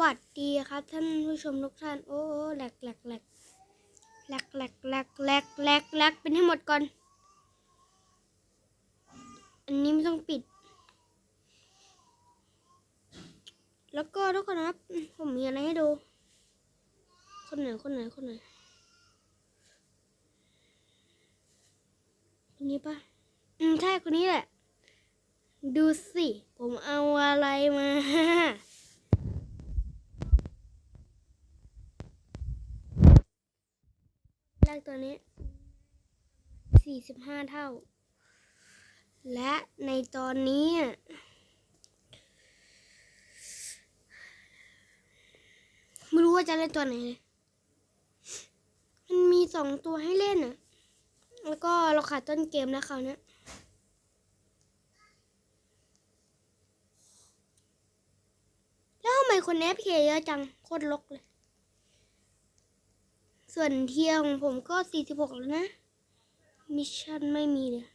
วัสดีครับท่านผู้ชมทุกท่านโอ้โอ้แหลกแหลกแหลกแหลกแหลกแหลกแหลกแหลกแหลกเป็นให้หมดก่อน อันนี้ไม่ต้องปิด แล้วก็ทุกคนครับผมมีอะไรให้ดู คนไหนคนไหนคนไหนคนนี้ปะอืมใช่คนนี้แหละ ดูสิ ผมเอาอะไรมา แรกตัวนี้สี่สิบห้าเท่า และในตอนนี้อะไม่รู้ว่าจะเล่นตัวไหนเลยมันมีสองตัวให้เล่นอะแล้วก็เราขาดต้นเกมแล้วคราวเนี้ยแล้วทำไมคนนี้พีเยอะจัง โคตรลกเลย ส่วนเที่ยของผมก็46แล้วนะ มิชชั่นไม่มีเลย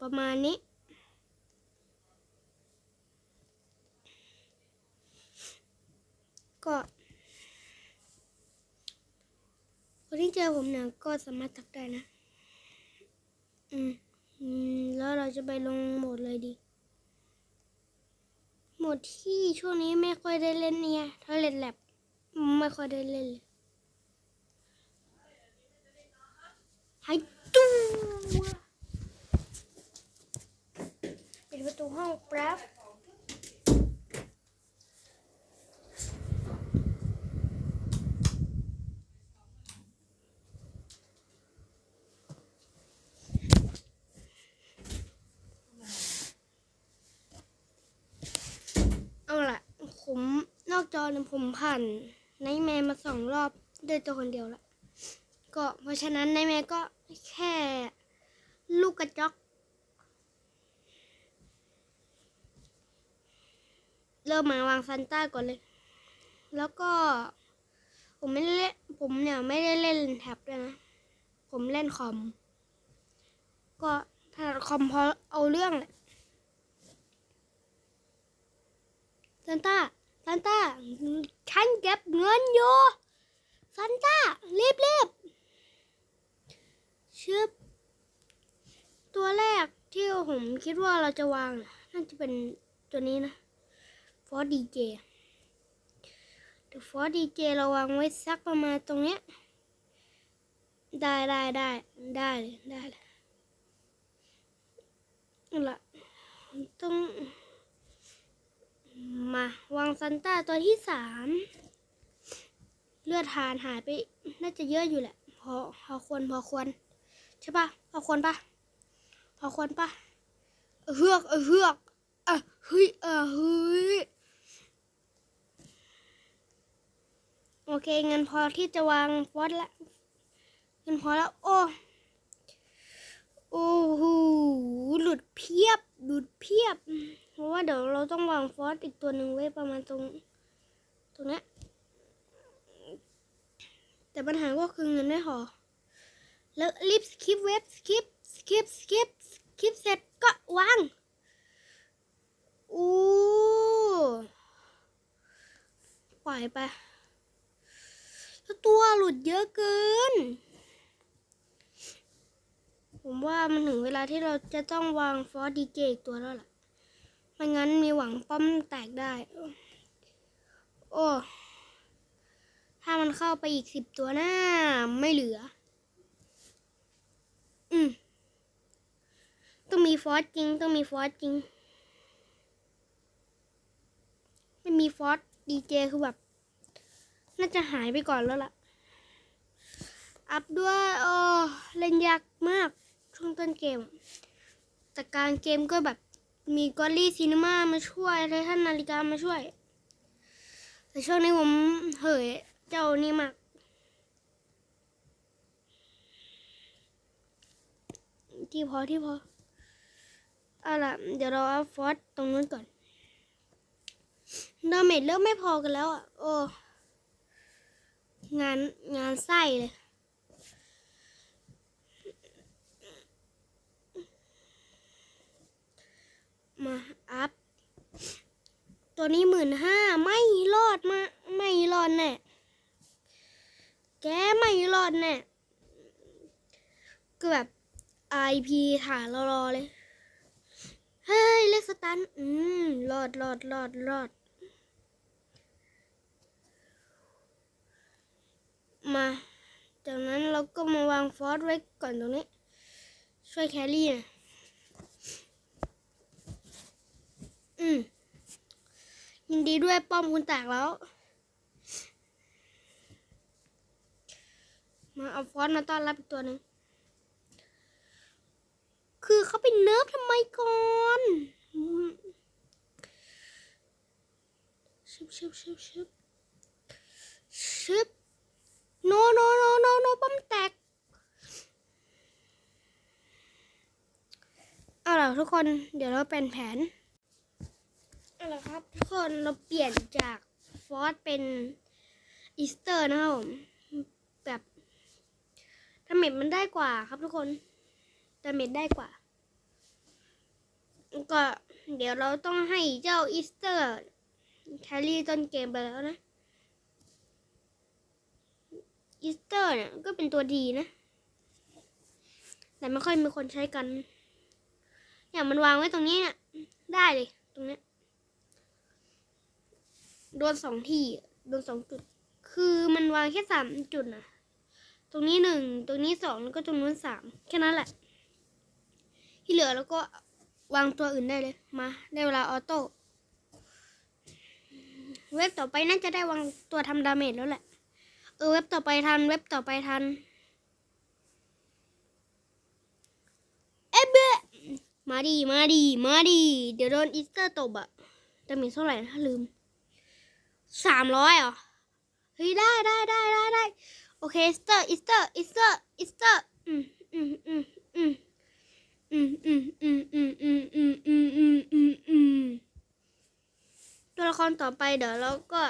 ประมาณนี้ ก็คนที่เจอผมเนี่ยก็สามารถทักได้นะ อืมแล้วเราจะไปลงโหมดเลยดี โหมดที่ช่วงนี้ไม่ค่อยได้เล่นเนี่ยทอเล็ตแลบ ไม่ค่อยได้เล่นเลยหายตัวปิดประตูห้องแป๊บเอาล่ะผมนอกจอเนี่ยผมผ่าน ไนท์แมนมาสองรอบด้วยตัวคนเดียวละก็เพราะฉะนั้นไนท์แมนก็แค่ ลูกกระจอกเริ่มมาวางซันต้าก่อนเลย แล้วก็ ผมไม่เล่นผมเนี่ยไม่ได้เล่นแท็บด้วยนะ ผมเล่นคอม ก็ถ้าคอมพอเอาเรื่องแหละซันต้า ซันต้าฉันเก็บเงินอยู่ซันต้ารีบรีบชึบตัวแรกที่ผมคิดว่าเราจะวางน่าจะเป็นตัวนี้นะฟอร์ดีเจเดี๋ยวฟอร์ดีเจเราวางไว้สักประมาณตรงเนี้ยได้ได้ได้ได้ได้ละต้อง มาวางซันต้าตัวที่สามเลือดทานหายไป น่าจะเยอะอยู่แหละ พอพอควรพอควรใช่ปะพอควรปะพอควรปะเฮือกเฮือกอะเฮ้ยเออเฮ้ยโอเคเงินพอที่จะวางฟอสละเงินพอแล้ว โอ้โอ้โหหลุดเพียบ หลุดเพียบ เพราะว่าเดี๋ยวเราต้องวางฟอสอีกตัวหนึ่งไว้ประมาณตรง ตรงนี้แต่ปัญหาก็คือเงินไม่พอแล้วรีบสคิปเว็บสคิปสคิปสคิปสคิปเสร็จก็วางอู้ปล่อยไปแล้วตัวหลุดเยอะเกิน ผมว่ามันถึงเวลาที่เราจะต้องวางฟอสดีเจอีกตัวแล้วล่ะ ไม่งั้นมีหวังป้อมแตกได้ โอ้ ถ้ามันเข้าไปอีกสิบตัวหน้า ไม่เหลือ อืม ต้องมีฟอสจริง ต้องมีฟอสจริง ไม่มีฟอสดีเจคือแบบ น่าจะหายไปก่อนแล้วล่ะ อัพด้วย โอ้ เล่นยากมาก ช่วงต้นเกม แต่กลารเกมก็แบบ มีกอลลี่ซีนีมามาช่วยไททันนาฬิกามาช่วย แต่ช่วงนี้ผมเหยเจ้านี่มากที่พอที่พอเอาล่ะ เดี๋ยวเราเอาฟอสตรงนู้นก่อนดาเมจเริ่มไม่พอกันแล้วอะ โอ้ งานงานไส้เลย มาอัพ ตัวนี้หมื่นห้าไม่รอดมา ไม่รอดแน่แกไม่รอดแน่ก็แบบ IP ถ่ายรอๆเลย เฮ้ย เล็กสตัน อืม รอดรอดรอดรอด มา จากนั้นเราก็มาวางฟอสไว้ก่อนตรงนี้ ช่วยแครี่นะ อืมยินดีด้วยป้อมคุณแตกแล้ว มาเอาฟอสมาต้อนรับอีกตัวหนึ่ง คือเขาเป็นเนิร์ฟทำไมก่อนอืมชึบชึบชึบชึบชึบโนโนโนโนโนป้อมแตกเอาล่ะทุกคนเดี๋ยวเราเป็นแผน เอาล่ะครับทุกคนเราเปลี่ยนจากฟอสเป็นอีสเตอร์นะครับผมแบบดาเมจมันได้กว่าครับทุกคนดาเมจได้กว่า ก็เดี๋ยวเราต้องให้เจ้าอีสเตอร์แครี่ต้นเกมไปแล้วนะอีสเตอร์เนี่ยก็เป็นตัวดีนะ แต่ไม่ค่อยมีคนใช้กัน อย่างมันวางไว้ตรงนี้เนี่ยได้เลยตรงเนี้ย โดนสองที่โดนสองจุด คือมันวางแค่สามจุดนะตรงนี้หนึ่งตรงนี้สองแล้วก็ตรงนู้นสามแค่นั้นแหละ ที่เหลือแล้วก็วางตัวอื่นได้เลยมาได้เวลาออโต้เว็บต่อไปน่าจะได้วางตัวทำดาเมจแล้วแหละ เออเว็บต่อไปทัน เว็บต่อไปทันเอ๊ะเบะมาดีมาดีมาดีเดี๋ยวโดนอีสเตอร์ตบอะดาเมจเท่าไหร่นะลืม สามร้อยเหรอ เฮ้ย ได้ได้ได้ได้ได้โอเคอีสเตอร์อีสเตอร์อีสเตอร์อีสเตอร์อืมอืมอืมอืมอืมอืมอืมอืมอืมอืมอืมอืมอืมอืมตัวละครต่อไปเดี๋ยวเราก็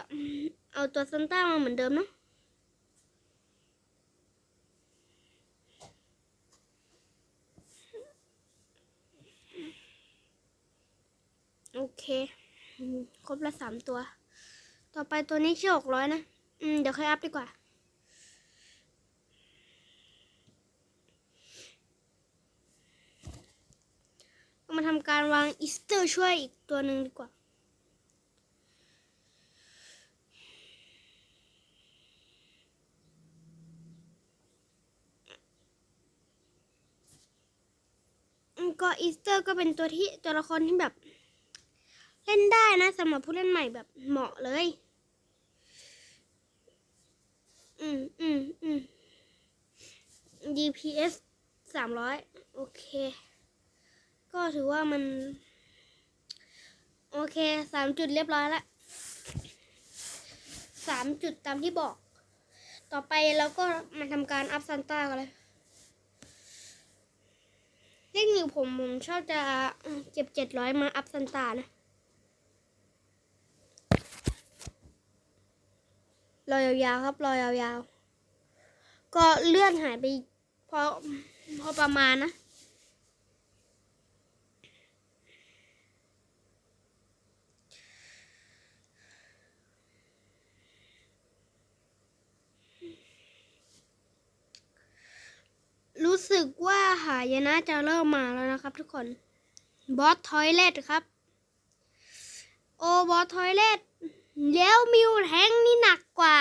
เอาตัวซันต้ามาเหมือนเดิมเนาะโอเค ครบละสามตัว ต่อไปตัวนี้ชื่อหกร้อยนะ อืม เดี๋ยวค่อยอัพดีกว่าเรามาทำการวางอีสเตอร์ช่วยอีกตัวหนึ่งดีกว่าก็อีสเตอร์ก็เป็นตัวที่ตัวละครที่แบบ เล่นได้นะสำหรับผู้เล่นใหม่แบบเหมาะเลย อืมอืมอืม DPS สามร้อยโอเค ก็ถือว่ามัน โอเคสามจุดเรียบร้อยล้วสามจุดตามที่บอก ต่อไปเราก็มาทำการอัพซันต้ากันเลยเทคนิคผมผมชอบจะเก็บเจ็ดร้อยมาอัพซันตานะ รอยยาวๆครับรอยาวๆ ก็เลื่อนหายไปพอพอประมาณนะ รู้สึกว่าหายนะจะเริ่มมาแล้วนะครับทุกคน บอสทอยเลตครับ โอบอสทอยเลต แล้วมิวแทงนี่หนักกว่า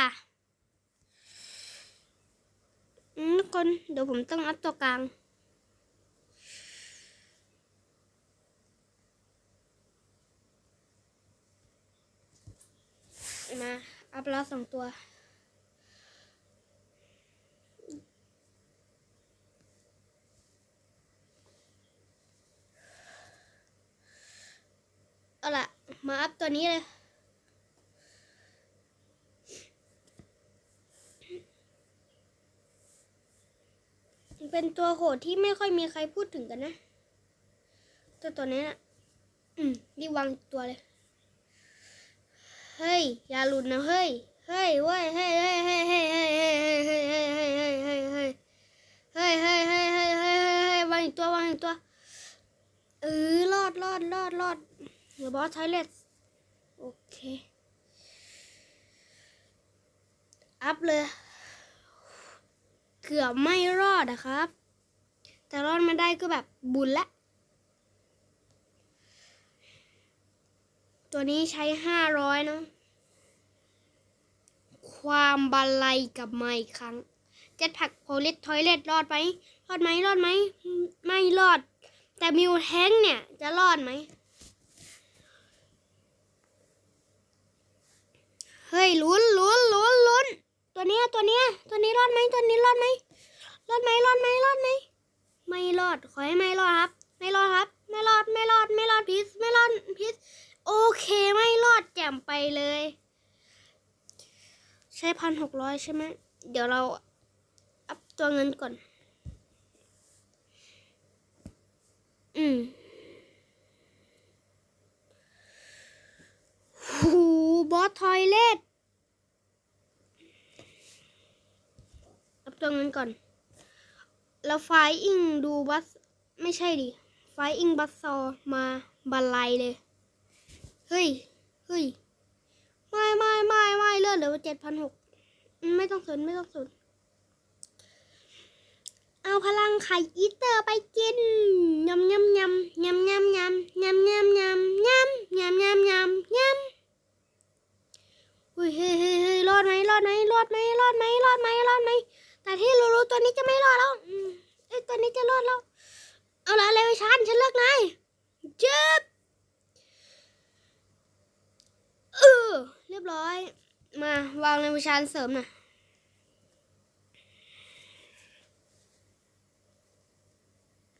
ทุกคนเดี๋ยวผมต้องอัพตัวกลาง มา อัพแล้วสองตัวเอาล่ะ มาอัพตัวนี้เลย เป็นตัวโหดที่ไม่ค่อยมีใครพูดถึงกันนะ ตัวตัวนี้นะอืมรีบวางตัวเลย เฮ้ย อย่าหลุดนะเฮ้ย เฮ้ยเว้ยเฮ้ยเฮ้ยเฮ้ยเฮ้ยเฮ้ยเฮ้ยเฮ้ยเฮ้ยเฮ้ยเฮ้ยเฮ้ยเฮ้ยเฮ้ยเฮ้ยเฮ้ยเฮ้ยเฮ้ยเฮ้ยวางอีกตัววางอีกตัวเออรอดรอดรอดรอดเดี๋ยวบอสไทเลสโอเค อัพเลย กือบไม่รอดอะครับ แต่รอดมาได้ก็แบบบุญละ ตัวนี้ใช้ห้าร้อยเนาะความบันไลกับมาอีกครั้งเจ็ตแพ็กโพลิสทอยเลตรอดไหมรอดไหมรอดไหมไม่รอด แต่มิวแทงเนี่ยจะรอดไหมเฮ้ยลุ้นลุ้นลุ้นลุ้น ตัวเนี้ยตัวเนี้ยตัวนี้รอดไหมตัวนี้รอดไหมรอดไหมรอดไหมรอดไหมไม่รอดขอให้ไม่รอดครับ ไม่รอดครับ ไม่รอดไม่รอดไม่รอดพีซไม่รอดพีซโอเคไม่รอดแจ่มไปเลย ใช้พันหกร้อยใช่ไหมเดี๋ยวเราอัพตัวเงินก่อน อืมหูบอสทอยเลตอัพ ตัวเงินก่อน แล้วไฟอิงดูบัส ไม่ใช่ดิ ไฟอิงบัสซอมาบันไลเลย เฮ้ย เฮ้ย ไม่ไม่ไม่ไม่เลื่อนเหลือเจ็ดพันหกไม่ต้องสนไม่ต้องสนเอาพลังไข่อีเตอร์ไปกินยำยำยำยำยำยำยำยำยำยำยำยำยำยำอุ้ยเฮ้ยเฮ้ยเฮ้ยรอดไหมรอดไหมรอดไหมรอดไหมรอดไหมรอดไหม แต่ที่รู้ๆตัวนี้จะไม่รอดแล้วอืมเอ้ยตัวนี้จะรอดแล้ว เอาละเลยชันฉันเลือกนายเจ็บเออเรียบร้อย มาวางในวิชานเสริมหน่อย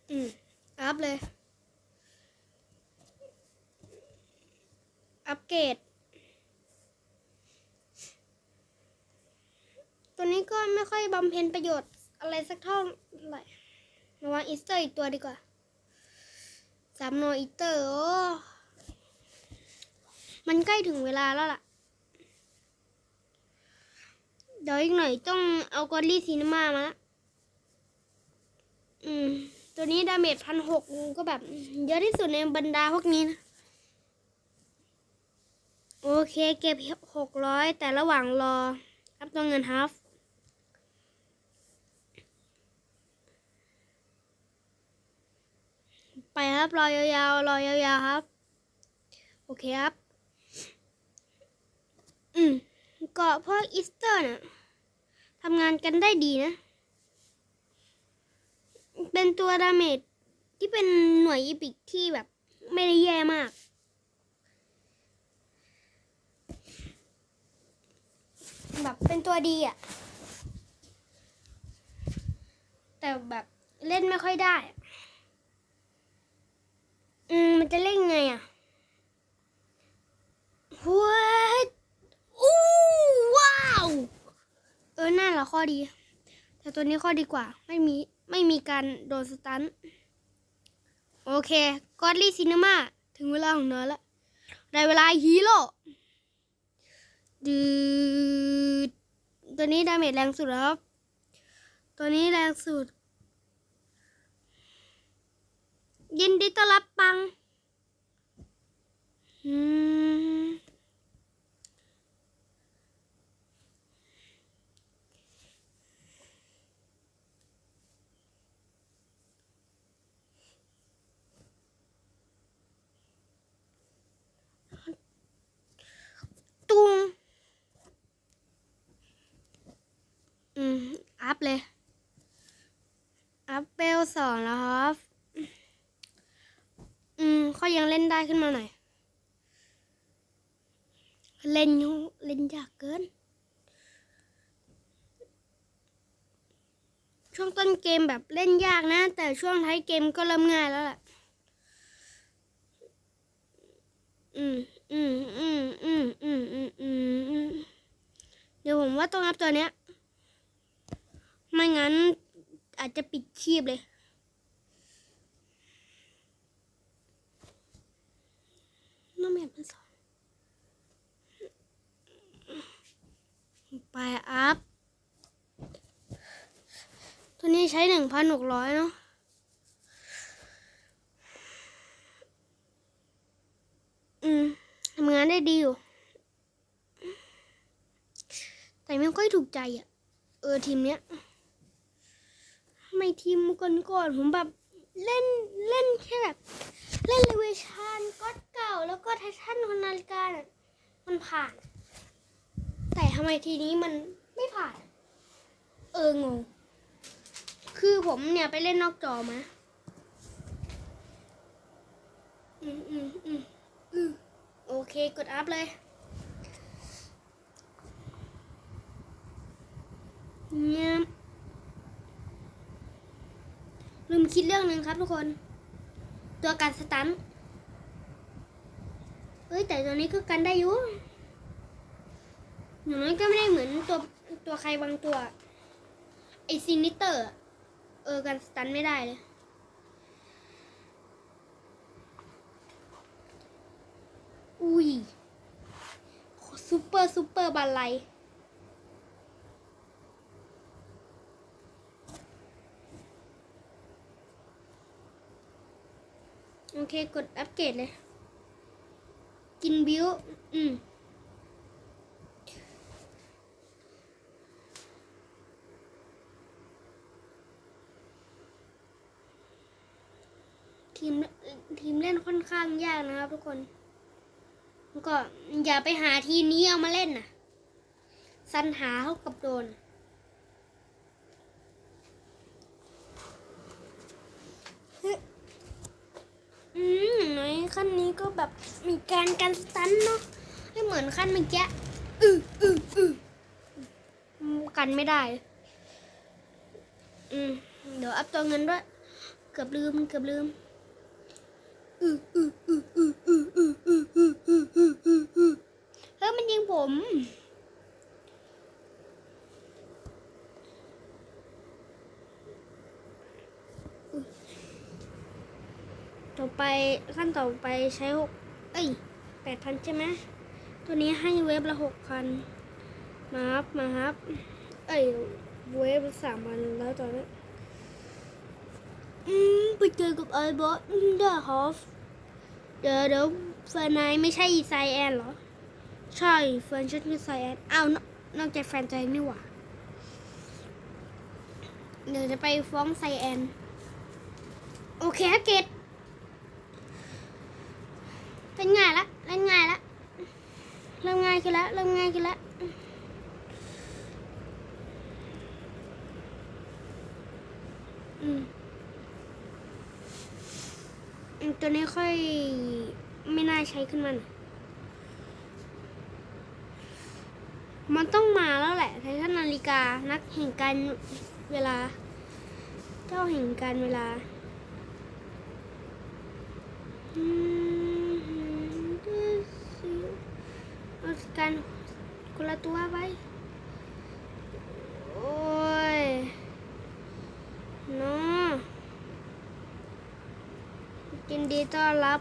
อืมอัพเลย อัปเกรด ตัวนี้ก็ไม่ค่อยบำเพ็ญประโยชน์อะไรสักเท่าไหร่มาวางอีสเตอร์อีกตัวดีกว่าสามโนอีสเตอร์โอ้มันใกล้ถึงเวลาแล้วล่ะ เดี๋ยวอีกหน่อยต้องเอากอรี่ซีนมามาละอืม ตัวนี้ดาเมจพันหกก็แบบ เยอะที่สุดในบรรดาพวกนี้นะ โอเคเก็บหกร้อยแต่ระหว่างรอ อัพตัวเงินฮัฟ ไปครับรอยาวๆรอยาวๆครับ โอเคครับ อืมก็พวกอีสเตอร์น่ะทำงานกันได้ดีนะ เป็นตัวดาเมจที่เป็นหน่วยอีพิกที่แบบไม่ได้แย่มาก แบบเป็นตัวดีอะแต่แบบเล่นไม่ค่อยได้อะอืม มันจะเล่นไงอะว้าวอู้ว้าว เออน่าละ ข้อดี แต่ตัวนี้ข้อดีกว่า ไม่มี ไม่มีการโดนสตันโอเคกอดลี่ซิน e มาถึงเวลาของเนอแล้วได้เวลาฮีโร่ดืดตัวนี้ดาเมจแรงสุดแล้วครับ ตัวนี้แรงสุด ยินดีต้อนรับปัง อืม ตุ้งอืม อัพ เลย อัพเปลสองแล้วครับ อืมเขายังเล่นได้ขึ้นมาหน่อย เล่นเล่นยากเกิน ช่วงต้นเกมแบบเล่นยากนะ แต่ช่วงท้ายเกมก็เริ่มง่ายแล้วแหละ อืมอืมอืมอืมอืมอืมอืมอืมเดี๋ยวผมว่าต้องอัพตัวเนี้ย ไม่งั้นอาจจะปิดชีพเลย น้องแม่เป็นสอนไปอัพ ตัวนี้ใช้หนึ่งพันหกร้อยเนาะอืมทำงานได้ดีอยู่ แต่ไม่ค่อยถูกใจอะ เออทีมเนี้ย มทีมก่อนๆผมแบบเล่นเล่นแค่แบบเล่นเลเวชันก็เก่าแล้วก็ไททันคนนาฬิกามันผ่าน แต่ทำไมทีนี้มันไม่ผ่าน เอองงคือผมเนี่ยไปเล่นนอกจอมาอืมอืมอืมอืมโอเคกดอัพเลย เนี่ย ลืมคิดเรื่องหนึ่งครับทุกคน ตัวการสตันเฮ้ยแต่ตัวนี้ก็กันได้อยู่อย่างน้อยก็ไม่ได้เหมือนตัวตัวใครบางตัวไอซินิเตอร์ เออกันสตันไม่ได้เลยอุ้ยซูเปอร์ซูเปอร์บัลไล อเคกดอัปเกรดเลย กินบิวอืมทีมทีมเล่นค่อนข้างยากนะครับทุกคนก็อย่าไปหาทีมนี้เอามาเล่นนะสันหาเขากับโดน อืมอย่างน้อย ขั้นนี้ก็แบบมีการกันสตันเนาะไม่เหมือนขั้นเมื่อกี้อืออืออือกันไม่ได้ อืมเดี๋ยวอัพตัวเงินด้วย เกือบลืมเกือบลืมอืออืออืออืออืออืออืออืออืออืออืออือเฮ้ยมันยิงผม ไปขั้นต่อไปใช้หกเอ้ยแปดพันใช่ไหมตัวนี้ให้เว็บละหกพันมาครับมาครับเอ้ยเว็บสามพันแล้วตอนนี้อืมไปเจอกับไอ้บอสเดอร์ฮอฟเดี๋ยวเดี๋ยวแฟนนายไม่ใช่ไซแอนเหรอ ใช่แฟนฉันคือไซแอนอ้าวนนอกจากแฟนใจนี่หว่าเดี๋ยวจะไปฟ้องไซแอน โอเคฮะเกต เป็นง่ายละเล่นง่ายละเริ่มง่ายขึ้นละ เริ่มง่ายขึ้นละอืมอืมตัวนี้ค่อยไม่น่าใช้ขึ้นมันมันต้องมาแล้วแหละไททันนาฬิกานักแห่งการเวลา เจ้าแห่งการเวลา อืมเอากันคนละตัวไปโอ้ยเนาะยินดี ต้อนรับ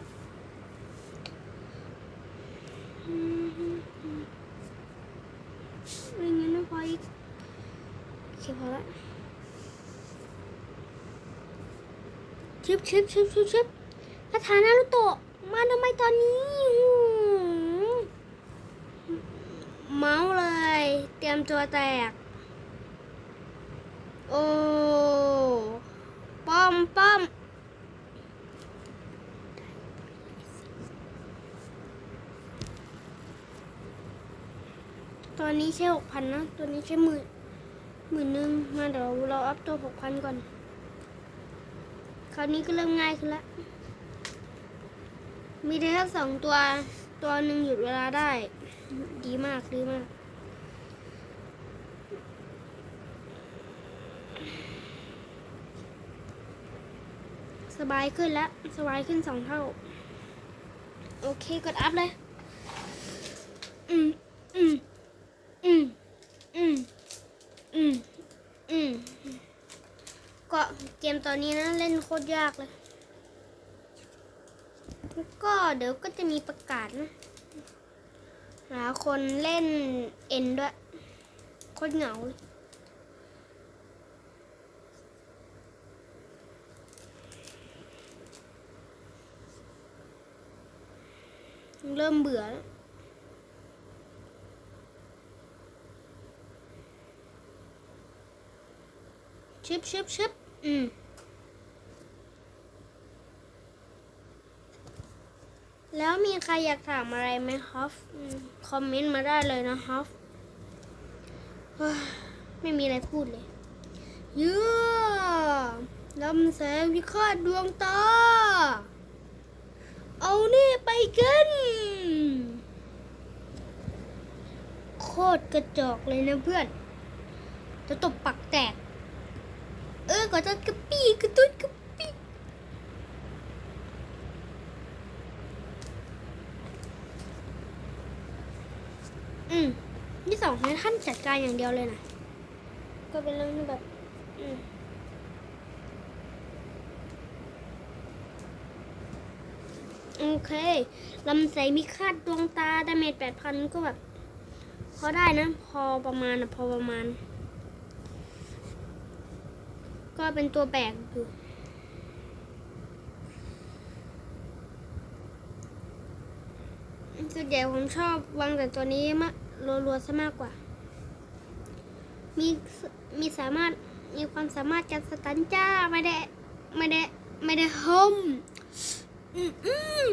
ไม่งั้นไม่พออีกโอเคพอละชิบชิบชิบชิบชิบคาถานารุโตะ มาทำไมตอนนี้หืมเมาเลย เตรียมตัวแตก โอ้ ป้อมป้อม นนี้แค่หกพันนะ ตัวนี้แค่หมื่นหมื่นหนึ่งมาเดี๋ยวเราอัพตัวหกพันก่อน คราวนี้ก็เริ่มง่ายขึ้นแล้วมีได้แค่สองตัว ตัวหนึ่งหยุดเวลาได้ ดีมากดีมากสบายขึ้นแล้ว สบายขึ้นสองเท่า โอเค กดอัพเลย อืมอืม ตอนนี้นะเล่นโคตรยากเลย ก็เดี๋ยวก็จะมีประกาศนะ หาคนเล่นเอ็นด้วย โคตรเหงาเลยเริ่มเบื่อแล้วชิบชิบชิบอืม แล้วมีใครอยากถามอะไรไหมครับอืมคอมเมนต์มาได้เลยนะครับเฮ้ยไม่มีอะไรพูดเลยเยื่อลำแสงวิฆาตดวงตา เอานี่ไปกันโคตรกระจอกเลยนะเพื่อน จะตบปักแตก เออก็จะกระปี้กระตุ้นกระปี้อืมที่สองให้ท่าน จัดการอย่างเดียวเลยนะ ก็เป็นเรื่องที่แบบ อืมโอเค ลำไส้มีคาดดวงตาดาเมจแปดพันก็แบบ พอได้นะ พอประมาณนะพอประมาณ ก็เป็นตัวแบกอยู่ส่วนใหญ่ผมชอบวางแต่ตัวนี้มากรัวๆซะมากกว่า มีมีสามารถมีความสามารถการสตันจ้าไม่ได้ไม่ได้ไม่ได้โฮมอืมอืม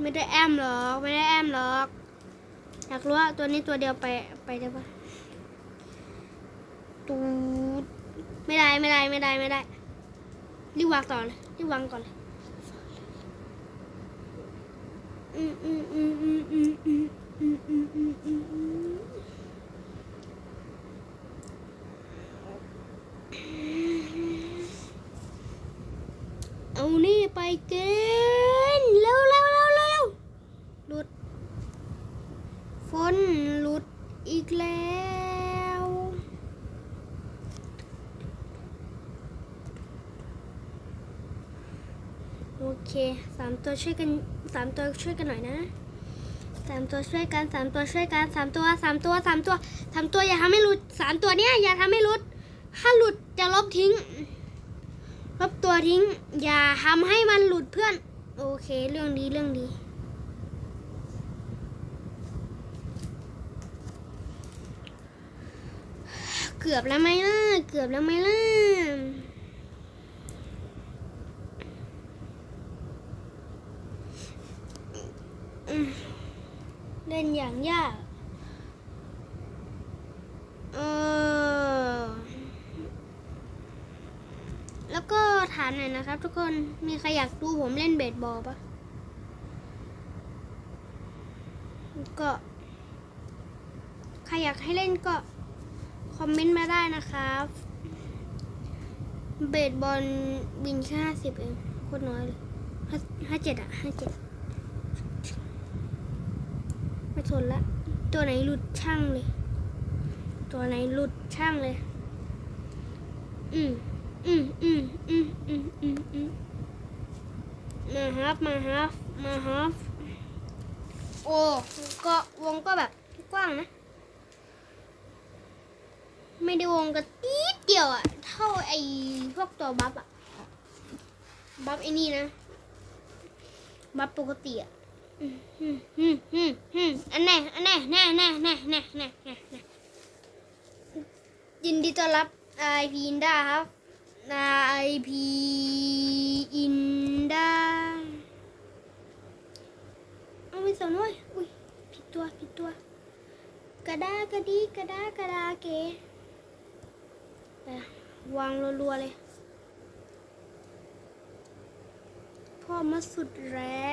ไม่ได้แอมหรอกไม่ได้แอมหรอกอยากรู้ว่าตัวนี้ตัวเดียวไปไปได้ปะตูดไม่ได้ไม่ได้ไม่ได้ไม่ได้รีบวางต่อเลยรีบวางก่อนเลยอืมอืมอืมอืมอืมอืมอืมอืมอืมอืมอืมเอานี่ไปเกินเร็วเร็วเร็วเร็วหลุด ฝนหลุดอีกแล้ว โอเคสาม ตัวช่วยกันสามตัวช่วยกันหน่อยนะสามตัวช่วยกันสามตัวช่วยกันสามตัวสามตัวสามตัวสามตัวอย่าทำให้หลุดสามตัวเนี้ยอย่าทำให้หลุด ถ้าหลุดจะลบทิ้ง ลบตัวทิ้ง อย่าทำให้มันหลุดเพื่อน โอเคเรื่องดีเรื่องดีเกือบแล้วไหมล่ะ เกือบแล้วไหมล่ะ อืม เล่นอย่างยาก เออ แล้วก็ถามหน่อยนะครับ ทุกคน มีใครอยากดูผมเล่นเบสบอลปะก็ใครอยากให้เล่นก็ คอมเมนต์มาได้นะครับ เบสบอลบินแค่ห้าสิบเองโคตรน้อยเลยห้าห้าเจ็ดอะห้าเจ็ด ไม่ทนละ ตัวไหนหลุดช่างเลย ตัวไหนหลุดช่างเลย อืมอืมอืมอืมอืมอืมอืมมาฮับมาฮับมาฮับโอ้ก็วงก็แบบกว้างนะ ไม่ได้วงกันตีดเดียวอะเท่าไอ้พวกตัวบัฟอะบัฟไอ้นี่นะ บัฟปกติอะ อันแน่อันแน่แน่แน่แน่แน่แน่แน่ยินดีต้อนรับไอพีอินด้าครับไอพีอินด้าเอาไปสอนด้วยอุ้ยผิดตัวผิดตัว กระดากระดีกระดากระดาเก๋วางรัวๆเลย พ่อมาสุดแร่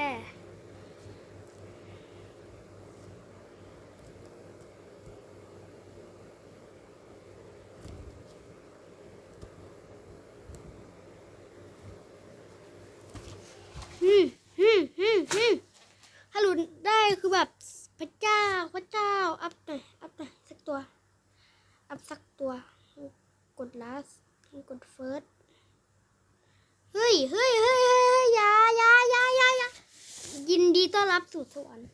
พระเจ้าพระเจ้า อัพหน่อยอัพหน่อยสักตัว อัพสักตัว กด last กด first เฮ้ยเฮ้ยเฮ้ยเฮ้ยยายายายายายินดีต้อนรับสู่สวรรค์